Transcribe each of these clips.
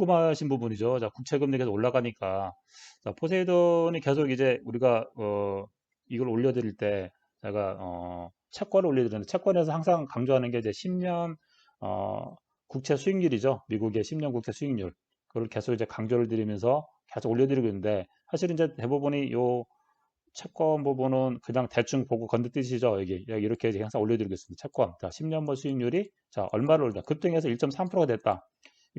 궁금하신 부분이죠. 자, 국채 금리 계속 올라가니까 자, 포세이돈이 계속 이제 우리가 어 이걸 올려드릴 때 제가 어 채권을 올려드리는데 채권에서 항상 강조하는 게 이제 10년 어 국채 수익률이죠. 미국의 10년 국채 수익률. 그걸 계속 이제 강조를 드리면서 계속 올려드리고 있는데 사실 이제 대부분이 요 채권 부분은 그냥 대충 보고 건드뛰시죠. 여기, 여기 이렇게 항상 올려드리고 있습니다. 채권. 자, 10년물 수익률이 자, 얼마를 올다 급등해서 1.3%가 됐다.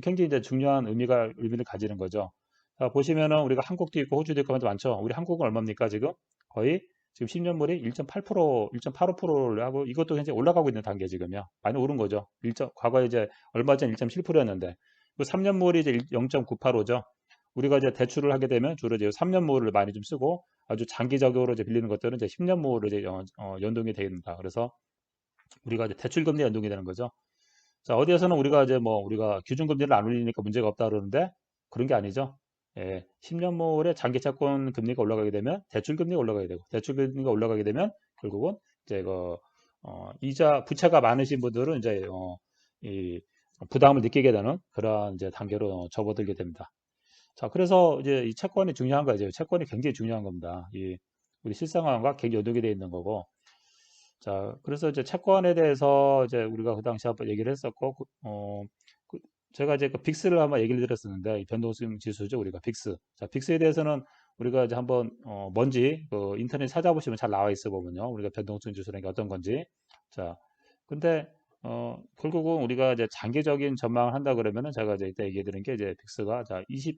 굉장히 이제 중요한 의미가, 의미를 가지는 거죠. 자, 보시면은 우리가 한국도 있고 호주도 있고 많죠. 우리 한국은 얼마입니까, 지금? 거의 지금 10년물이 1.8%, 1.85%를 하고 이것도 굉장히 올라가고 있는 단계 지금요. 많이 오른 거죠. 1. 과거에 이제 얼마 전 1.7%였는데 그 3년물이 이제 0.985죠. 우리가 이제 대출을 하게 되면 주로 이제 3년물을 많이 좀 쓰고 아주 장기적으로 이제 빌리는 것들은 이제 10년물로 이제 어, 연동이 됩니다. 그래서 우리가 이제 대출 금리 연동이 되는 거죠. 자, 어디에서는 우리가 이제 뭐 우리가 기준금리를 안 올리니까 문제가 없다 그러는데 그런 게 아니죠. 예, 10년물의 장기 채권 금리가 올라가게 되면 대출 금리가 올라가게 되고 대출 금리가 올라가게 되면 결국은 이제 그 어, 이자 부채가 많으신 분들은 이제 어, 이 부담을 느끼게 되는 그러한 이제 단계로 접어들게 됩니다. 자, 그래서 이제 이 채권이 중요한 거죠. 채권이 굉장히 중요한 겁니다. 이 우리 실상황과 굉장히 연동이 되어 있는 거고. 자, 그래서 이제 채권에 대해서 이제 우리가 그 당시 한번 얘기를 했었고, 그, 어, 그 제가 이제 그 빅스를 한번 얘기를 드렸었는데, 변동성 지수죠. 우리가 빅스. 자, 빅스에 대해서는 우리가 이제 한번, 어, 뭔지, 그 인터넷 찾아보시면 잘 나와 있어 보면요. 우리가 변동성 지수라는 게 어떤 건지. 자, 근데, 어, 결국은 우리가 이제 장기적인 전망을 한다 그러면은 제가 이제 이때 얘기해 드린 게 이제 빅스가 자, 20,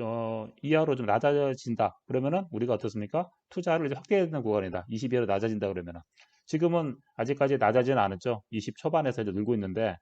어, 이하로 좀 낮아진다. 그러면은 우리가 어떻습니까? 투자를 이제 확대되는 구간이다. 20 이하로 낮아진다 그러면은. 지금은 아직까지 낮아지는 않았죠. 20 초반에서 이제 늘고 있는데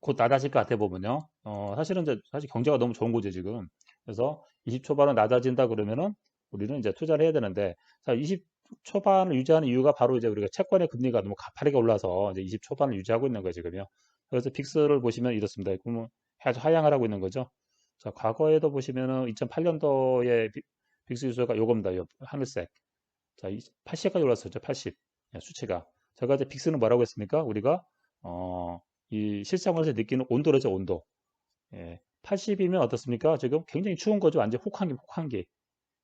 곧 낮아질 것 같아 보면요. 어, 사실은 이제 사실 경제가 너무 좋은 거죠, 지금. 그래서 20 초반은 낮아진다 그러면은 우리는 이제 투자를 해야 되는데 자, 20 초반을 유지하는 이유가 바로 이제 우리가 채권의 금리가 너무 가파르게 올라서 이제 20 초반을 유지하고 있는 거예요, 지금요. 그래서 픽스를 보시면 이렇습니다. 그러면 아주 하향을 하고 있는 거죠. 자, 과거에도 보시면은 2008년도에 빅스 지수가 요겁니다. 요 하늘색. 자, 80까지 올랐었죠. 80. 예, 수치가. 제가 이제 빅스는 뭐라고 했습니까? 우리가 어, 이 실생활에서 느끼는 온도로죠, 온도. 예, 80이면 어떻습니까? 지금 굉장히 추운 거죠. 완전 혹한기, 혹한기.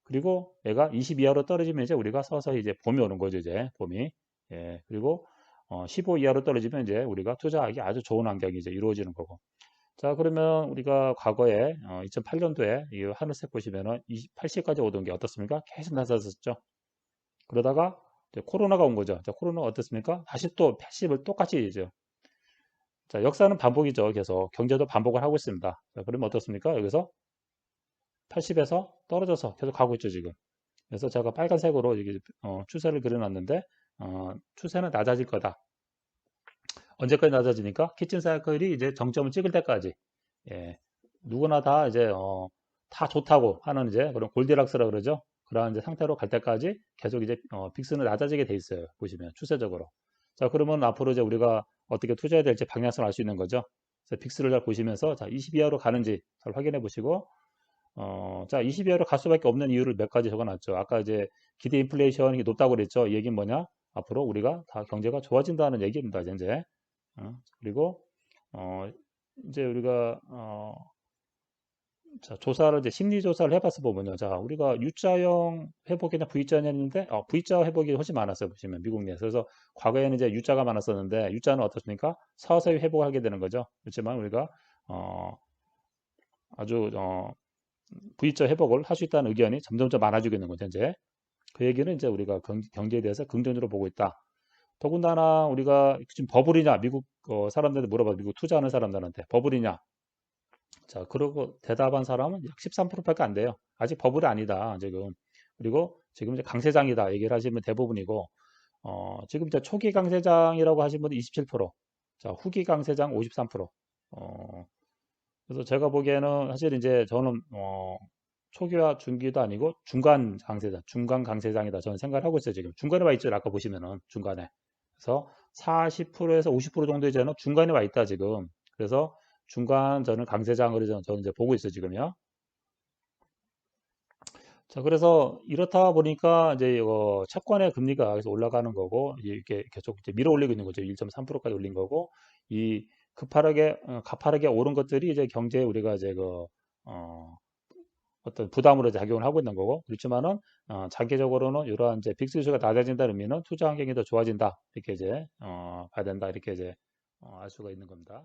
그리고 얘가 20 이하로 떨어지면 이제 우리가 서서히 이제 봄이 오는 거죠, 이제 봄이. 예, 그리고 어, 15 이하로 떨어지면 이제 우리가 투자하기 아주 좋은 환경이 이제 이루어지는 거고. 자, 그러면 우리가 과거에 어, 2008년도에 이 하늘색 보시면은 80까지 오던 게 어떻습니까? 계속 낮아졌죠. 그러다가 코로나가 온 거죠. 자, 코로나 어떻습니까? 다시 또 80을 똑같이 이죠. 자, 역사는 반복이죠. 계속 경제도 반복을 하고 있습니다. 자, 그러면 어떻습니까? 여기서 80에서 떨어져서 계속 가고 있죠, 지금. 그래서 제가 빨간색으로 이게 어, 추세를 그려놨는데 어, 추세는 낮아질 거다. 언제까지 낮아지니까 키친 사이클이 이제 정점을 찍을 때까지 예, 누구나 다 이제 어, 다 좋다고 하는 이제 그런 골디락스라 그러죠. 그러한 이제 상태로 갈 때까지 계속 이제 어, 픽스는 낮아지게 돼 있어요. 보시면 추세적으로. 자 그러면 앞으로 이제 우리가 어떻게 투자해야 될지 방향성을 알 수 있는 거죠. 그래서 픽스를 잘 보시면서 자 20 이하로 가는지 잘 확인해 보시고 어, 자 20 이하로 갈 수밖에 없는 이유를 몇 가지 적어놨죠. 아까 이제 기대 인플레이션이 높다고 그랬죠. 이 얘기는 뭐냐? 앞으로 우리가 다 경제가 좋아진다는 얘기입니다. 이제 어, 그리고 어, 이제 우리가 어, 자, 조사를 이제 심리 조사를 해봤어 보면요. 자, 우리가 U자형 회복이나 V자형 했는데 어, V자 회복이 훨씬 많았어요. 보시면 미국 내에서. 그래서 과거에는 이제 U자가 많았었는데 U자는 어떻습니까? 서서히 회복하게 되는 거죠. 그렇지만 우리가 어, 아주 어, V자 회복을 할 수 있다는 의견이 점점점 많아지고 있는 거죠. 이제 그 얘기는 이제 우리가 경제에 대해서 긍정적으로 보고 있다. 더군다나 우리가 지금 버블이냐 미국 어, 사람들한테 물어봐 미국 투자하는 사람들한테 버블이냐 자 그러고 대답한 사람은 약 13%밖에 안 돼요. 아직 버블이 아니다 지금. 그리고 지금 이제 강세장이다 얘기를 하시면 대부분이고 어, 지금 이제 초기 강세장이라고 하신 분은 27%자 후기 강세장 53% 어, 그래서 제가 보기에는 사실 이제 저는 어, 초기와 중기도 아니고 중간 강세장, 중간 강세장이다 저는 생각을 하고 있어요 지금. 중간에 와 있죠 아까 보시면은 중간에. 그래서 40%에서 50% 정도의 저는 중간에 와 있다 지금. 그래서 중간 저는 강세장으로 저는 이제 보고 있어요 지금요. 자 그래서 이렇다 보니까 이제 이거 채권의 금리가 계속 올라가는 거고 이렇게 계속 이제 밀어 올리고 있는 거죠. 1.3%까지 올린 거고 이 급하게 어, 가파르게 오른 것들이 이제 경제에 우리가 이제 그 어, 어떤 부담으로 작용을 하고 있는 거고 그렇지만은 어, 장기적으로는 이러한 이제 빅스수가 낮아진다 그러면은 투자 환경이 더 좋아진다 이렇게 이제 어, 봐야 된다 이렇게 이제 어, 알 수가 있는 겁니다.